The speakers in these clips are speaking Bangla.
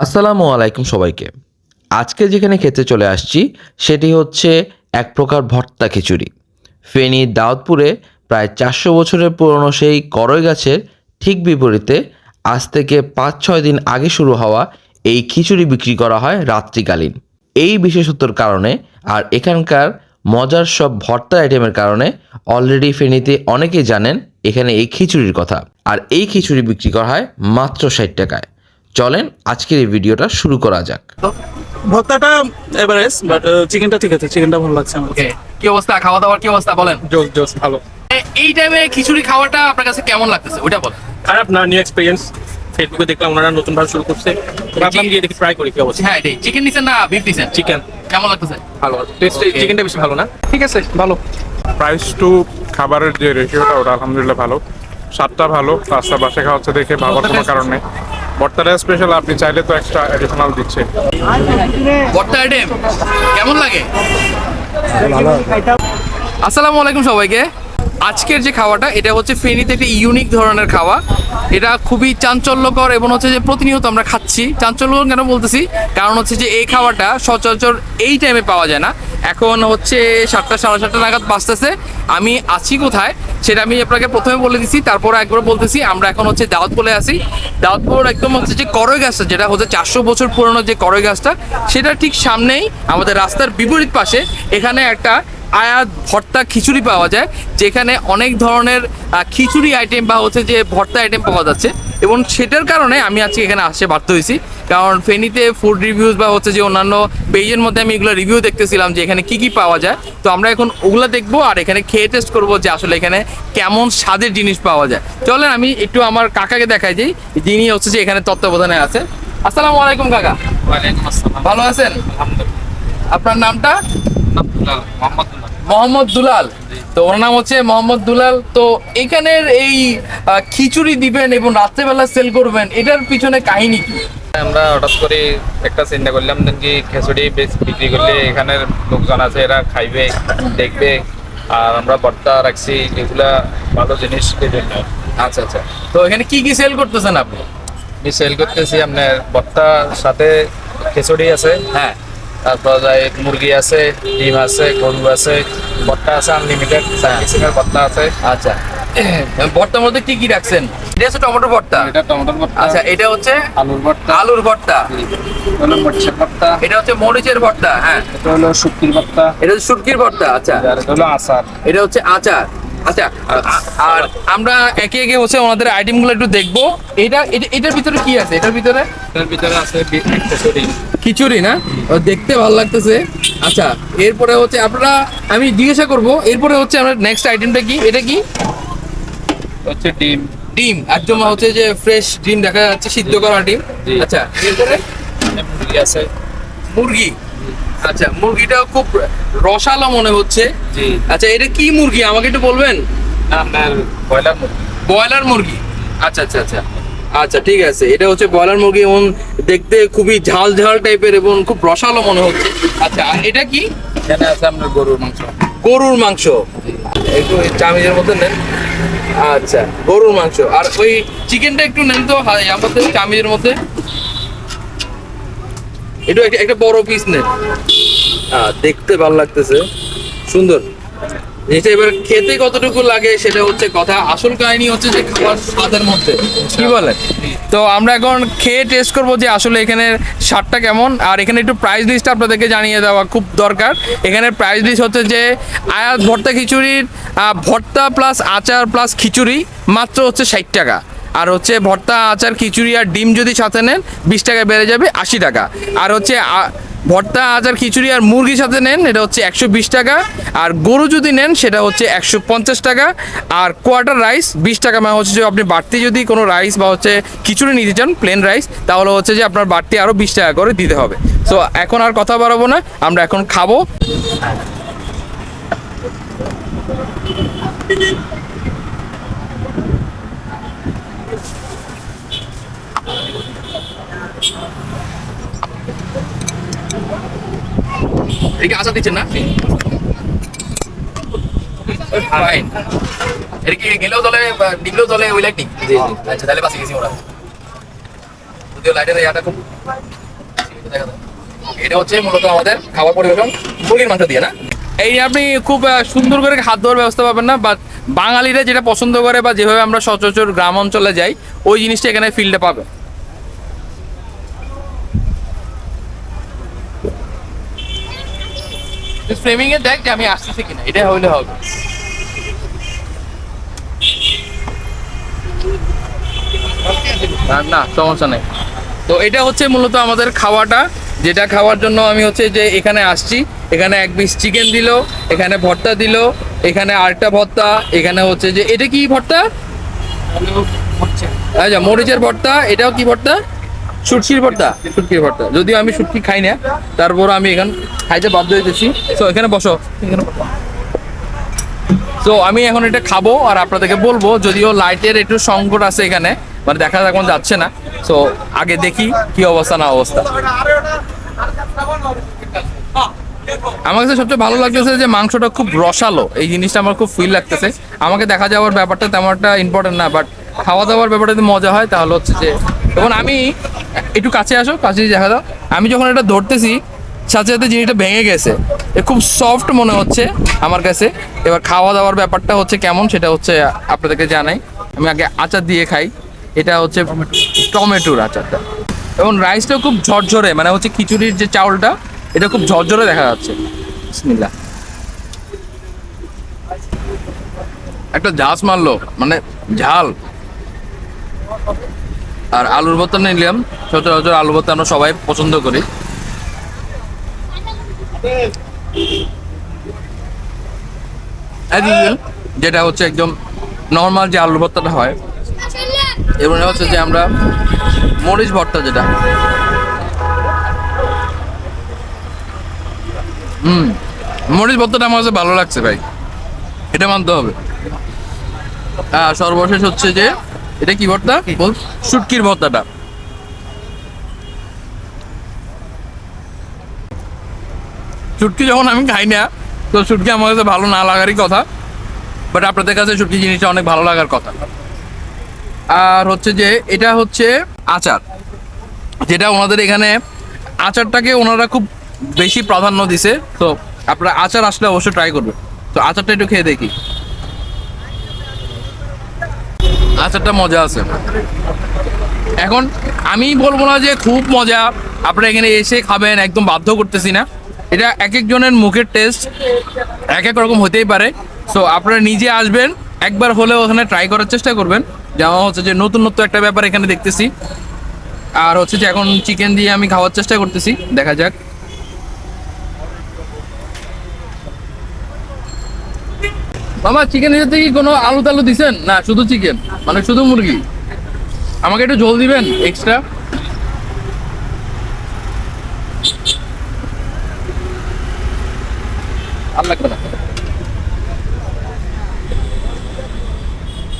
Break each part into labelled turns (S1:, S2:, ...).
S1: আসসালামু আলাইকুম সবাইকে। আজকে যেখানে খেতে চলে আসছি, সেটি হচ্ছে এক প্রকার ভর্তা খিচুড়ি। ফেনী দাউদপুরে প্রায় চারশো বছরের পুরনো সেই করই গাছের ঠিক বিপরীতে আজ থেকে পাঁচ ছয় দিন আগে শুরু হওয়া এই খিচুড়ি বিক্রি করা হয় রাত্রিকালীন। এই বিশেষত্বর কারণে আর এখানকার মজার সব ভর্তা আইটেমের কারণে অলরেডি ফেনীতে অনেকেই জানেন এখানে এই খিচুড়ির কথা। আর এই খিচুড়ি বিক্রি করা হয় মাত্র ষাট টাকায়। চলেন আজকের এই ভিডিওটা শুরু করা যাক।
S2: ভর্তাটা এভারেজ বাট চিকেনটা ঠিক আছে চিকেনটা ভালো লাগছে আমার।
S3: কি অবস্থা? খাওয়া দাওয়ার কি অবস্থা? বলেন।
S2: জোস জোস ভালো।
S3: এই টাইমে খিচুড়ি খাওয়াটা আপনার কাছে কেমন লাগতেছে? ওইটা বলেন।
S2: খারাপ না নিউ এক্সপিরিয়েন্স ফেসবুকে দেখলাম ওনারা নতুন ভাবে শুরু করছে। ভাবলাম গিয়ে দেখি ট্রাই করি কি অবস্থা।
S3: হ্যাঁ এটাই চিকেন নিছেন না বিফ নিছেন?
S2: চিকেন
S3: কেমন লাগতেছে?
S2: ভালো টেস্ট. চিকেনটা বেশি ভালো না? ঠিক আছে ভালো।
S4: প্রাইস টু খাবারের যে রেশিওটা ওটা আলহামদুলিল্লাহ ভালো। স্বাদটা ভালো রাস্তা বাসে খাওয়া হচ্ছে দেখে ভাবার কোনো কারণ নেই। ভর্তাটা স্পেশাল আপনি চাইলে তো এক্সট্রা এডিশনাল দিচ্ছে
S3: আইটেম কেমন লাগে? আসসালামু আলাইকুম সবাইকে। আজকের যে খাওয়াটা, এটা হচ্ছে ফেনীতে একটা ইউনিক ধরনের খাওয়া। এটা খুবই চাঞ্চল্যকর এবং হচ্ছে যে প্রতিনিয়ত আমরা খাচ্ছি। চাঞ্চল্যকর কেন বলতেছি? কারণ হচ্ছে যে এই খাওয়াটা সচরাচর এই টাইমে পাওয়া যায় না। এখন হচ্ছে সাতটা, সাড়ে সাতটা নাগাদ বাঁচতেছে আমি আছি কোথায়? সেটা আমি আপনাকে প্রথমে বলে দিছি, তারপর একবার বলতেছি, আমরা এখন হচ্ছে দাওয়াতপুরে আছি। দাওয়াতপুর একদম হচ্ছে যে করই গাছটা, যেটা হচ্ছে চারশো বছর পুরনো যে করই গাছটা, সেটা ঠিক সামনেই আমাদের রাস্তার বিপরীত পাশে এখানে একটা আয়াত ভর্তা খিচুড়ি পাওয়া যায় যেখানে অনেক ধরনের খিচুড়ি আইটেম বা হচ্ছে যে ভর্তা আইটেম পাওয়া যাচ্ছে। এবং সেটার কারণে আমি আজকে এখানে আসতে বাধ্য হয়েছি। কারণ ফেনীতে ফুড রিভিউজ বা হচ্ছে যে অন্যান্য পেজের মধ্যে আমি এগুলো রিভিউ দেখতেছিলাম যে এখানে কি কি পাওয়া যায়। তো আমরা এখন ওগুলো দেখব আর এখানে খেয়ে টেস্ট করব যে আসলে এখানে কেমন স্বাদের জিনিস পাওয়া যায়। চলেন আমি একটু আমার কাকাকে দেখাই যাই যিনি হচ্ছে যে এখানে তত্ত্বাবধানে আছে। আসসালামু আলাইকুম কাকা। ভালো আছেন? আপনার নামটা?
S2: মোহাম্মদ
S3: মোহাম্মদ দুলাল। তো ওর নাম হচ্ছে মোহাম্মদ দুলাল। তো এখানের এই খিচুড়ি দিবেন এবং রাত্রেবেলা সেল করবেন এটার পিছনে কাহিনী কি?
S5: আমরা হঠাৎ করে একটা চিন্তা করলাম যে কি খিচুড়ি বেশ- বিক্রি করলে এখানের লোকজন আছে এরা খাইবে দেখবে। আর আমরা ভর্তা রাখছি এগুলা ভালো জিনিস জন্য
S3: আচ্ছা আচ্ছা। তো এখানে কি কি সেল করতেছেন আপনি?
S5: আমি সেল করতেছি আপনার ভর্তার সাথে খিচুড়ি আছে।
S3: হ্যাঁ।
S5: তারপর যাই মুরগি আছে ডিম আছে গরু আছে ভর্তা আছে আনলিমিটেড কিসিমের ভর্তা আছে।
S3: আচ্ছা। ভর্তার মধ্যে কি কি রাখছেন? এটা হচ্ছে টমেটো ভর্তা।
S5: এটা টমেটোর ভর্তা।
S3: আচ্ছা এটা হচ্ছে
S5: আলুর ভর্তা।
S3: আলুর ভর্তা।
S5: এটা হলো মরিচের ভর্তা।
S3: এটা হচ্ছে মরিচের ভর্তা হ্যাঁ।
S5: এটা হলো শুক্তির ভর্তা।
S3: এটা হচ্ছে শুটকির ভর্তা আচ্ছা।
S5: আর এটা হলো আচার।
S3: এটা হচ্ছে আচার। আচ্ছা আর আমরা একে একে হচ্ছে ওনাদের আইটেমগুলো একটু দেখব। এটা এটা- এটার ভিতরে কি আছে? এটার ভিতরে?
S5: এটার ভিতরে আছে খিচুড়ি।
S3: খিচুড়ি না? দেখতে ভালো লাগতেছে। আচ্ছা এরপরে হচ্ছে আপনারা আমি জিজ্ঞাসা করব এরপরে হচ্ছে আমরা নেক্সট আইটেমটা কি? এটা কি?
S5: হচ্ছে ডিম।
S3: ডিম। একদম হচ্ছে যে ফ্রেশ ডিম দেখা যাচ্ছে সিদ্ধ করা ডিম। আচ্ছা এরপরে?
S5: মুরগি আছে।
S3: মুরগি। আচ্ছা মুরগিটাও খুব রসালো মনে হচ্ছে।
S5: জি।
S3: আচ্ছা এটা কি মুরগি? আমাকে একটু বলবেন?
S5: আপনার ব্রয়লার মুরগি।
S3: ব্রয়লার মুরগি? আচ্ছা আচ্ছা আচ্ছা। আচ্ছা ঠিক আছে। এটা হচ্ছে ব্রয়লার মুরগি এবং দেখতে খুবই ঝাল ঝাল টাইপের এবং খুব রসালো মনে হচ্ছে। আচ্ছা আর এটা কি?
S5: এখানে আছে আপনার গরুর মাংস।
S3: গরুর মাংস। একটু চামিজের মধ্যে নেন। আচ্ছা গরুর মাংস। আর ওই চিকেনটা একটু নেন তো মধ্যে চামিজের মধ্যে। একটু একটা বড় পিস নেন দেখতে ভালো লাগতেছে। সুন্দর। এটা এবার খেতে কতটুকু লাগে সেটা হচ্ছে কথা। আসল কাহিনী হচ্ছে যে খাবার স্বাদের মধ্যে। কি বলেন? তো আমরা এখন খেয়ে টেস্ট করব যে আসলে এখানে স্বাদটা কেমন। আর এখানে একটু প্রাইস লিস্ট আপনাদেরকে জানিয়ে দেওয়া খুব দরকার। এখানে প্রাইস লিস্ট হচ্ছে যে আয়াত ভর্তা খিচুড়ির ভর্তা প্লাস আচার প্লাস খিচুড়ি মাত্র হচ্ছে ষাট টাকা। আর হচ্ছে ভর্তা, আচার, খিচুড়ি আর ডিম যদি সাথে নেন, বিশ টাকা বেড়ে যাবে আশি টাকা। আর হচ্ছে ভর্তা, আচার, খিচুড়ি আর মুরগির সাথে নেন, এটা হচ্ছে একশো বিশ টাকা। আর গরু যদি নেন, সেটা হচ্ছে একশো পঞ্চাশ টাকা। আর কোয়ার্টার রাইস, বিশ টাকা মানে হচ্ছে যে আপনি বাড়তি যদি কোনো রাইস বা হচ্ছে খিচুড়ি নিতে চান, প্লেন রাইস, তাহলে হচ্ছে যে আপনার বাড়তি আরও বিশ টাকা করে দিতে হবে। সো এখন আর কথা বাড়াবো না, আমরা এখন খাব। দিচ্ছেন না? ফাইন এটা কি গেলেও চলে বা নিগলেও চলে ওই লাইট জি আচ্ছা তাহলে বাসে গেছি ওরা। যদিও লাইটের ইয়াটা খুব দেখা যায়। এটা হচ্ছে মূলত আমাদের খাবার পরিবেশন। মুরগির মাংস দিয়ে না? এই আপনি খুব সুন্দর করে হাত ধোয়ার ব্যবস্থা পাবেন না বাট বাঙালিরা যেটা পছন্দ করে বা যেভাবে আমরা সচরাচর গ্রাম অঞ্চলে যাই ওই জিনিসটা এখানে ফিল্ডে পাবে। ফ্রেমিং এ দেখ যে আমি আসতেছি কিনা এটা হইলে হবে না, না সমস্যা নেই। তো এটা হচ্ছে মূলত আমাদের খাওয়াটা। যেটা খাওয়ার জন্য আমি হচ্ছে যে এখানে আসছি। এখানে এক পিস চিকেন দিল এখানে ভর্তা দিল এখানে আরেকটা ভর্তা এখানে হচ্ছে যে এটা কি ভর্তা? আচ্ছা মরিচের ভর্তা এটাও কি ভর্তা? সুটকির ভর্তা সুটকির ভর্তা। যদিও আমি সুটকি খাই না তারপর আমি এখানে খাইতে বাধ্য হইতেছি। তো এখানে বসো, এখানে। তো আমি এখন এটা খাব আর আপনাদেরকে বলব, যদিও লাইটের একটু সংকট আছে এখানে মানে দেখা যাক এখন যাচ্ছে না। তো আগে দেখি কি অবস্থা, না অবস্থা। আমার কাছে সবচেয়ে ভালো লাগতেছে যে মাংসটা খুব রসালো, এই জিনিসটা আমার খুব ফিল লাগতেছে। আমাকে দেখা যাওয়ার ব্যাপারটা তেমন একটা ইম্পর্টেন্ট না বাট খাওয়া দাওয়ার ব্যাপারটা যদি মজা হয়, তাহলে হচ্ছে যে তখন আমি একটু কাছে আসো, কাছে দেখা দাও। আমি যখন এটা ধরতেছি, সাথে সাথে জিনিসটা ভেঙে গেছে। খুব সফট মনে হচ্ছে আমার কাছে। এবার খাওয়া দাওয়ার ব্যাপারটা হচ্ছে কেমন সেটা হচ্ছে আপনাদেরকে জানাই। আমি আগে আচার দিয়ে খাই। এটা হচ্ছে টমেটোর আচারটা। এবং রাইসটাও খুব ঝরঝরে মানে হচ্ছে খিচুড়ির যে চাউলটা, এটা খুব ঝরঝরে দেখা যাচ্ছে। বিসমিল্লাহ। একটা ঝাঁস মারলো মানে ঝাল। আর আলুর ভর্তা নিলাম। সচরাচর আলু ভর্তা আমরা সবাই পছন্দ করি। যেটা হচ্ছে একদম নর্মাল যে আলুর ভর্তাটা হয় এবং হচ্ছে যে আমরা মরিচ ভর্তা যেটা। হুম, মরিচ ভর্তাটা আমার কাছে ভালো লাগছে ভাই। এটা মানতে হবে। আর সর্বশেষ হচ্ছে যে এটা কি ভর্তা? বল। শুটকির ভর্তাটা। শুটকি যখন আমি খাই না তো শুটকি আমার কাছে ভালো না লাগারই কথা। বাট আপনাদের কাছে শুটকি জিনিসটা অনেক ভালো লাগার কথা। আর হচ্ছে যে এটা হচ্ছে আচার। যেটা ওনাদের এখানে আচারটাকে ওনারা খুব বেশি প্রাধান্য দিছে। তো আপনারা আচার আসলে অবশ্যই ট্রাই করবেন। তো আচারটা একটু খেয়ে দেখি। আচারটা মজা আছে। এখন আমি বলব না যে খুব মজা। আপনারা এখানে এসে খাবেন, একদম বাধ্য করতেছি না। এটা এক একজনের মুখের টেস্ট এক এক রকম হতেই পারে। সো আপনারা নিজে আসবেন, একবার হলেও ওখানে ট্রাই করার চেষ্টা করবেন। যেমন হচ্ছে যে নতুনত্ব একটা ব্যাপার এখানে দেখতেছি। আর হচ্ছে যে এখন চিকেন দিয়ে আমি খাওয়ার চেষ্টা করতেছি, দেখা যাক। মামা চিকেনের সাথে কি কোনো আলু টালু দিছেন? না, শুধু চিকেন মানে শুধু মুরগি? আমাকে একটু ঝোল দিবেন এক্সট্রা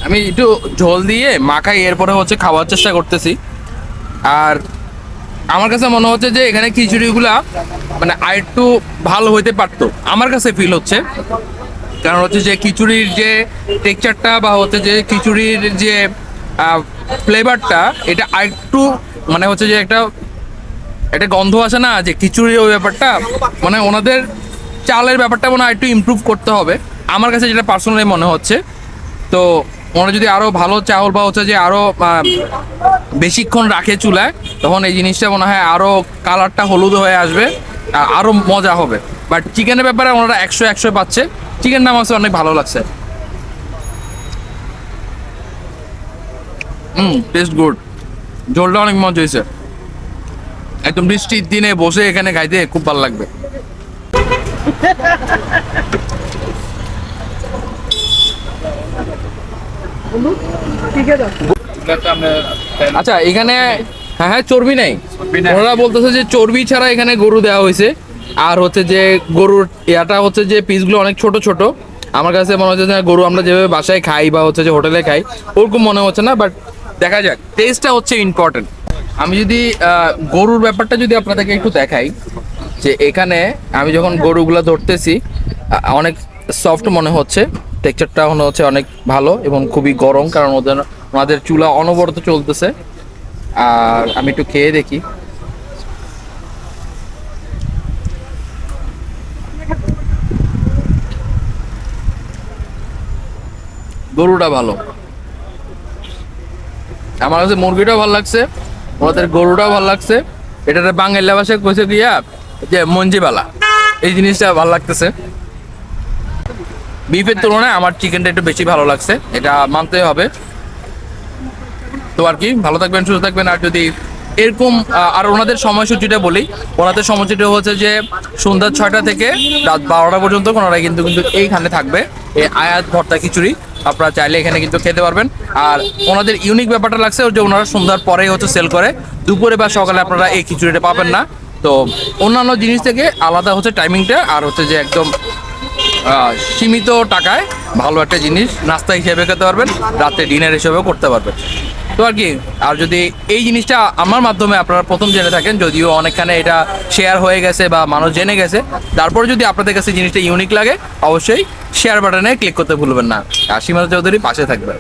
S3: আমি একটু ঝোল দিয়ে মাখাই, এরপরে হচ্ছে খাওয়ার চেষ্টা করতেছি। আর আমার কাছে মনে হচ্ছে যে এখানে খিচুড়িগুলা মানে আর একটু ভালো হইতে পারতো। আমার কাছে ফিল হচ্ছে। কারণ হচ্ছে যে খিচুড়ির যে টেক্সচারটা বা হচ্ছে যে খিচুড়ির যে ফ্লেভারটা এটা আরেকটু মানে হচ্ছে যে একটা একটা গন্ধ আসে না যে খিচুড়ির ওই ব্যাপারটা মানে ওনাদের চালের ব্যাপারটা মনে হয় একটু ইমপ্রুভ করতে হবে। আমার কাছে যেটা পার্সোনালি মনে হচ্ছে, তো ওনারা যদি আরও ভালো চাউল বা হচ্ছে যে আরও বেশিক্ষণ রাখে চুলায়, তখন এই জিনিসটা মনে হয় আরও কালারটা হলুদ হয়ে আসবে আরও মজা হবে। বাট চিকেনের ব্যাপারে ওনারা একশো একশো পাচ্ছে। চিকেনটা আমার কাছে অনেক ভালো লাগছে। হুম টেস্ট গুড ঝোলটা অনেক মজা হয়েছে। একদম বৃষ্টির দিনে বসে এখানে খাইতে খুব ভালো লাগবে। আচ্ছা এখানে হ্যাঁ হ্যাঁ চর্বি নেই। ওনারা বলতেছে যে চর্বি ছাড়া এখানে গরু দেওয়া হয়েছে। আর হচ্ছে যে গরুর ইয়াটা হচ্ছে যে পিসগুলো অনেক ছোট ছোট। আমার কাছে মনে হচ্ছে যে গরু আমরা যেভাবে বাসায় খাই বা হচ্ছে যে হোটেলে খাই, ওরকম মনে হচ্ছে না বাট দেখা যাক। টেস্টটা হচ্ছে ইম্পর্টেন্ট আমি যদি গরুর ব্যাপারটা যদি আপনাদেরকে একটু দেখাই, যে এখানে আমি যখন গরুগুলো ধরতেছি অনেক সফট মনে হচ্ছে। টেক্সচারটা মনে হচ্ছে অনেক ভালো এবং খুবই গরম, কারণ ওদের, ওনাদের চুলা অনবরত চলতেছে। আর আমি একটু খেয়ে দেখি। গরুটা ভালো। আমার কাছে মুরগিটাও ভালো লাগছে, ওদের গরুটাও ভালো লাগছে। এটা বাঙালি ভাষায় কইছে গিয়া যে মঞ্জিবালা, এই জিনিসটা ভালো লাগতেছে। বিফের তুলনায় আমার চিকেনটা একটু বেশি ভালো লাগছে, এটা মানতে হবে। তো আর কি, ভালো থাকবেন, সুস্থ থাকবেন। আর যদি এরকম আর ওনাদের সময়সূচিটা বলি, ওনাদের সময়সূচিটা হচ্ছে যে সন্ধ্যা ছয়টা থেকে রাত বারোটা পর্যন্ত ওনারা কিন্তু কিন্তু এইখানে থাকবে, এই আয়াত ভর্তা খিচুড়ি। আপনারা চাইলে এখানে কিন্তু খেতে পারবেন। আর ওনাদের ইউনিক ব্যাপারটা লাগছে যে ওনারা সন্ধ্যার পরেই হচ্ছে সেল করে, দুপুরে বা সকালে আপনারা এই খিচুড়িটা পাবেন না। তো অন্যান্য জিনিস থেকে আলাদা হচ্ছে টাইমিংটা আর হচ্ছে যে একদম সীমিত টাকায় ভালো একটা জিনিস নাস্তা হিসেবে খেতে পারবেন, রাতে ডিনার হিসেবেও করতে পারবেন। তো আর কি, আর যদি এই জিনিসটা আমার মাধ্যমে আপনারা প্রথম জেনে থাকেন, যদিও অনেকখানে এটা শেয়ার হয়ে গেছে বা মানুষ জেনে গেছে, তারপরে যদি আপনাদের কাছে জিনিসটা ইউনিক লাগে, অবশ্যই শেয়ার বাটনে ক্লিক করতে ভুলবেন না। আর চৌধুরী পাশে থাকবে